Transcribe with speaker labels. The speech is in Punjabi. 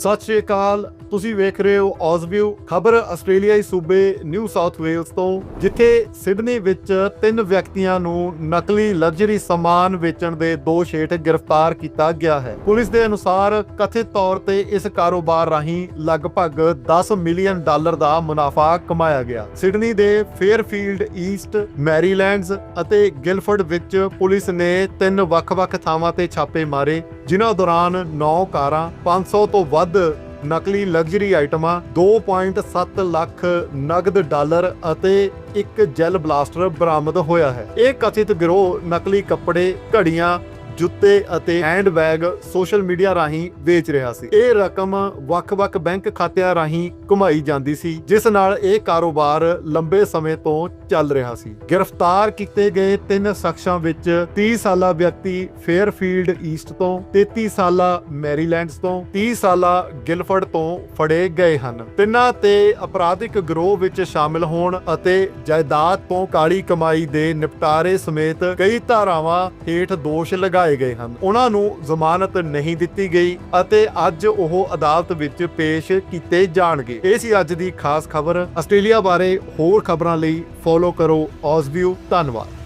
Speaker 1: ਸਤਿ ਸ਼੍ਰੀ ਅਕਾਲ। ਤੁਸੀਂ ਵੇਖ ਰਹੇ ਹੋ ਔਜ਼ਵਿਊ ਖਬਰ ਆਸਟ੍ਰੇਲੀਆਈ ਸੂਬੇ ਨਿਊ ਸਾਊਥ ਵੇਲਸ ਤੋਂ, ਜਿੱਥੇ ਸਿਡਨੀ ਵਿੱਚ ਤਿੰਨ ਵਿਅਕਤੀਆਂ ਨੂੰ ਨਕਲੀ ਲਗਜ਼ਰੀ ਸਾਮਾਨ ਵੇਚਣ ਦੇ ਦੋਸ਼ ਹੇਠ ਗ੍ਰਿਫਤਾਰ ਕੀਤਾ ਗਿਆ ਹੈ। ਪੁਲਿਸ ਦੇ ਅਨੁਸਾਰ ਕਥਿਤ ਤੌਰ ਤੇ ਇਸ ਕਾਰੋਬਾਰ ਰਾਹੀਂ ਲਗਭਗ 10 ਮਿਲੀਅਨ ਡਾਲਰ ਦਾ ਮੁਨਾਫਾ ਕਮਾਇਆ ਗਿਆ। ਸਿਡਨੀ ਦੇ ਫੇਅਰਫੀਲਡ ਈਸਟ ਮੈਰੀਲੈਂਡਸ ਅਤੇ ਗਿਲਫਰਡ ਵਿੱਚ ਪੁਲਿਸ ਨੇ ਤਿੰਨ ਵੱਖ-ਵੱਖ ਥਾਵਾਂ ਤੇ ਛਾਪੇ ਮਾਰੇ। ਜਿਨ੍ਹਾਂ ਦੌਰਾਨ 9 ਕਾਰਾਂ 500 ਤੋਂ ਵੱਧ ਨਕਲੀ ਲਗਜ਼ਰੀ ਆਈਟਮਾਂ 2.7 ਲੱਖ ਨਗਦ ਡਾਲਰ ਅਤੇ ਇੱਕ ਜੈਲ ਬਲਾਸਟਰ ਬਰਾਮਦ ਹੋਇਆ ਹੈ। ਇਹ ਕਥਿਤ ਗਿਰੋਹ ਨਕਲੀ ਕੱਪੜੇ, ਘੜੀਆਂ ਜੁੱਤੇ ਅਤੇ ਹੈਂਡਬੈਗ ਸੋਸ਼ਲ ਮੀਡੀਆ ਰਾਹੀਂ ਵੇਚ ਰਿਹਾ ਸੀ। ਇਹ ਰਕਮ ਵੱਖ-ਵੱਖ ਬੈਂਕ ਖਾਤਿਆਂ ਰਾਹੀਂ ਘੁਮਾਈ ਜਾਂਦੀ ਸੀ, ਜਿਸ ਨਾਲ ਇਹ ਕਾਰੋਬਾਰ ਲੰਬੇ ਸਮੇਂ ਤੋਂ ਚੱਲ ਰਿਹਾ ਸੀ। ਗ੍ਰਿਫਤਾਰ ਕੀਤੇ ਗਏ ਤਿੰਨ ਸ਼ਖਸਾਂ ਵਿੱਚ 30 ਸਾਲਾ ਵਿਅਕਤੀ ਫੇਅਰਫੀਲਡ ਈਸਟ ਤੋਂ 33 ਸਾਲਾ ਮੈਰੀਲੈਂਡਸ ਤੋਂ 30 ਸਾਲਾ ਗਿਲਫਰਡ ਤੋਂ ਫੜੇ ਗਏ ਹਨ। ਤਿੰਨਾਂ ਤੇ ਅਪਰਾਧਿਕ ਗਰੋਹ ਵਿੱਚ ਸ਼ਾਮਿਲ ਹੋਣ ਅਤੇ ਜਾਇਦਾਦ ਤੋਂ ਕਾਲੀ ਕਮਾਈ ਦੇ ਨਿਪਟਾਰੇ ਸਮੇਤ ਕਈ ਧਾਰਾਵਾਂ ਹੇਠ ਦੋਸ਼ ਲਗਾਏ ਗਏ ਹਨ। ਉਹਨਾਂ ਨੂੰ ਜ਼ਮਾਨਤ ਨਹੀਂ ਦਿੱਤੀ ਗਈ ਅਤੇ ਅੱਜ ਉਹ ਅਦਾਲਤ ਵਿੱਚ ਪੇਸ਼ ਕੀਤੇ ਜਾਣਗੇ। ਇਹ ਸੀ ਅੱਜ ਦੀ ਖਾਸ ਖਬਰ। ਆਸਟ੍ਰੇਲੀਆ ਬਾਰੇ ਹੋਰ ਖਬਰਾਂ ਲਈ ਫੋਲੋ ਕਰੋ। ਔਜ਼ਵਿਊ ਧੰਨਵਾਦ।